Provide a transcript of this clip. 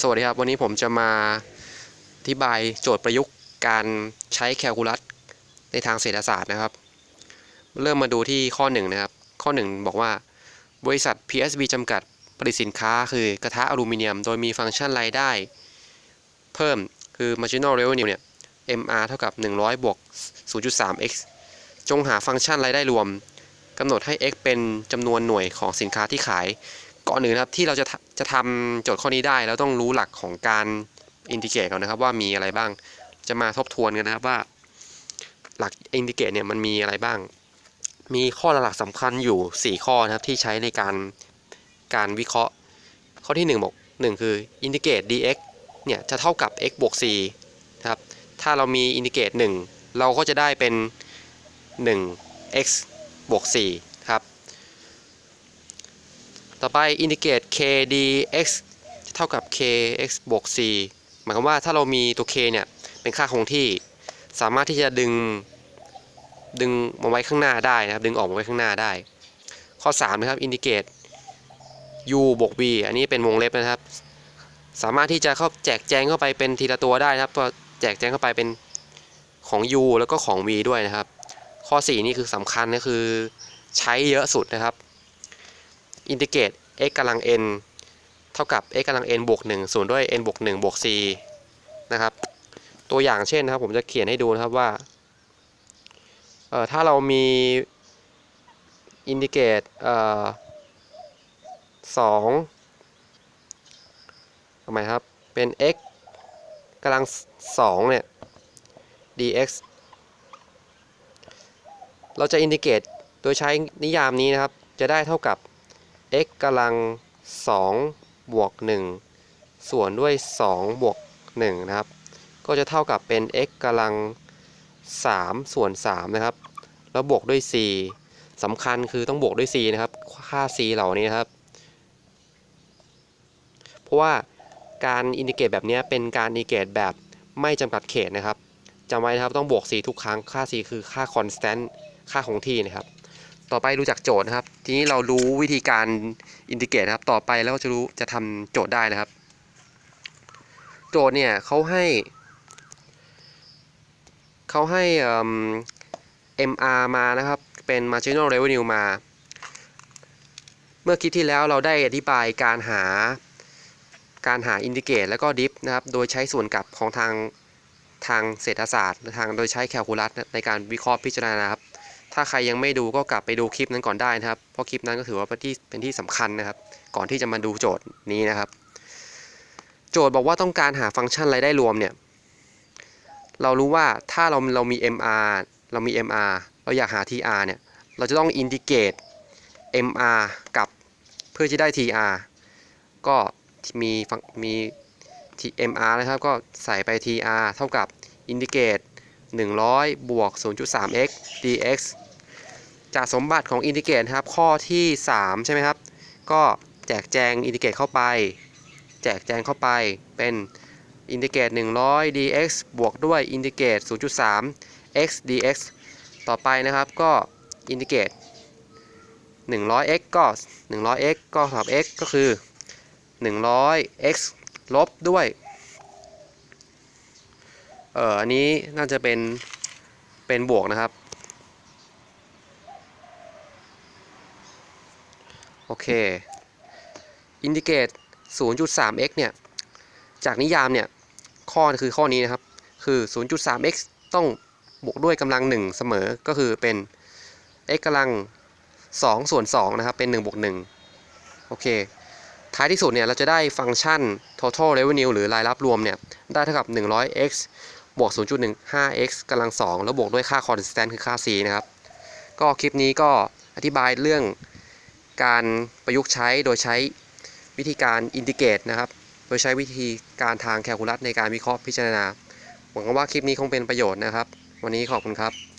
สวัสดีครับ วันนี้ผมจะมาอธิบายโจทย์ประยุกต์การใช้แคลคูลัสในทางเศรษฐศาสตร์นะครับ เริ่มมาดูที่ข้อ1นะครับ ข้อ 1 บอกว่า บริษัท PSB จำกัดผลิตสินค้าคือกระทะอลูมิเนียม โดยมีฟังก์ชันรายได้ เพิ่มคือ marginal revenue เนี่ย MR เท่ากับ 100 บวก 0.3x จงหาฟังก์ชันรายได้รวมกำหนดให้ x เป็นจำนวนหน่วยของสินค้าที่ขาย ก่อนอื่นนะครับที่เราจะจะทำโจทย์ข้อนี้ได้เราต้องรู้หลักของการอินทิเกรตก่อนนะครับว่ามีอะไรบ้างจะมาทบทวนกันนะครับว่า หลักอินทิเกรตเนี่ยมันมีอะไรบ้าง มีข้อหลักๆสำคัญอยู่ 4 ข้อนะครับที่ใช้ในการการวิเคราะห์ ข้อที่ 1 บอก1คืออินทิเกรต dx เนี่ยจะเท่ากับ x บวก c นะครับถ้าเรามีอินทิเกรต 1 เราก็จะได้เป็น 1x บวก4 ต่อไปอินทิเกรต k dx เท่ากับ kx บวก c หมายความว่าถ้าเรามีตัว k เนี่ย เป็นค่าคงที่ สามารถที่จะดึง ดึงมาไว้ข้างหน้าได้นะครับ ดึงออกมาไว้ข้างหน้าได้ ข้อ 3 นะครับอินทิเกรต u บวก v อันนี้เป็นวงเล็บนะครับ สามารถที่จะเข้าแจกแจงเข้าไปเป็นทีละตัวได้นะครับก็แจกแจงเข้าไปเป็นของ u แล้วก็ของ v ด้วยนะครับ ข้อ 4 นี่คือสำคัญก็คือใช้เยอะสุดนะครับ อินทิเกรต x กำลัง n เท่ากับ x กำลัง n บวก1ส่วนด้วย n บวก1บวก c นะครับ ตัวอย่างเช่นนะครับ ผมจะเขียนให้ดูนะครับว่าเอ่อถ้าเรามีอินทิเกรตเอ่อสองทำไมครับ เป็น x กำลัง2เนี่ย dx เราจะอินทิเกรตโดยใช้นิยามนี้นะครับ จะได้เท่ากับ x กำลัง2บวก1ส่วนด้วย2บวก1นะครับ ก็จะเท่ากับเป็น x กำลัง3ส่วน3นะครับ แล้วบวกด้วย c สำคัญคือต้องบวกด้วย c นะครับ ค่า c เหล่านี้นะครับ เพราะว่าการอินทิเกรตแบบนี้เป็นการอินทิเกรตแบบไม่จำกัดเขตนะครับจำไว้นะครับต้องบวก c ทุกครั้งค่า c คือค่า constant ค่าคงที่นะครับ ต่อไปรู้จักโจทย์นะครับ ทีนี้เรารู้วิธีการอินทิเกรตนะครับ ต่อไปแล้วจะรู้จะทำโจทย์ได้นะครับ โจทย์เนี่ยเขาให้เขาให้เอิ่ม MR มานะครับ เป็น marginal revenue มา เมื่อคลิปที่แล้วเราได้อธิบายการหาการหาอินทิเกรตแล้วก็ดิฟนะครับ โดยใช้ส่วนกลับของทางทางเศรษฐศาสตร์ทางโดยใช้แคลคูลัสในการวิเคราะห์พิจารณาครับ ถ้าใครยังไม่ดูก็กลับไปดูคลิปนั้นก่อนได้นะครับ เพราะคลิปนั้นก็ถือว่าเป็นที่เป็นที่สำคัญนะครับ ก่อนที่จะมาดูโจทย์นี้นะครับ โจทย์บอกว่าต้องการหาฟังก์ชันรายได้รวมเนี่ย เรารู้ว่าถ้าเราเรามี MR เรามี MR เราอยากหา TR เนี่ย เราจะต้องอินทิเกรต MR กับเพื่อจะได้ TR ก็มีมี MR นะครับ ก็ใส่ไป TR เท่ากับอินทิเกรต100 บวก 0.3x dx จากสมบัติของอินทิเกรตครับข้อที่ 3 ใช่ไหมครับ ก็แจกแจงอินทิเกรตเข้าไป แจกแจงเข้าไปเป็นอินทิเกรต100 dx บวกด้วยอินทิเกรต0.3 x dx ต่อไปนะครับก็อินทิเกรต 100x ก็ 100x ก็เท่ากับ x ก็คือ 100x ลบด้วยเอ่ออันนี้น่าจะเป็นเป็นบวกนะครับ โอเคอินทิเกต 0.3x เนี่ย จากนิยามเนี่ย ข้อคือข้อนี้นะครับ คือ 0.3x ต้องบวกด้วยกำลัง 1 เสมอ ก็คือเป็น x กำลัง 2 ส่วน 2 นะครับ เป็น 1 บวก 1 โอเค ท้ายที่สุดเนี่ย เราจะได้ฟังก์ชัน total revenue หรือรายรับรวมเนี่ย ได้เท่ากับ 100x บวก 0.15x กำลัง 2 แล้วบวกด้วยค่า constant คือค่า c นะครับ ก็คลิปนี้ก็อธิบายเรื่อง การประยุกต์ใช้โดยใช้วิธีการอินทิเกรตนะครับ โดยใช้วิธีการทางแคลคูลัสในการวิเคราะห์พิจารณา หวังว่าคลิปนี้คงเป็นประโยชน์นะครับ วันนี้ขอบคุณครับ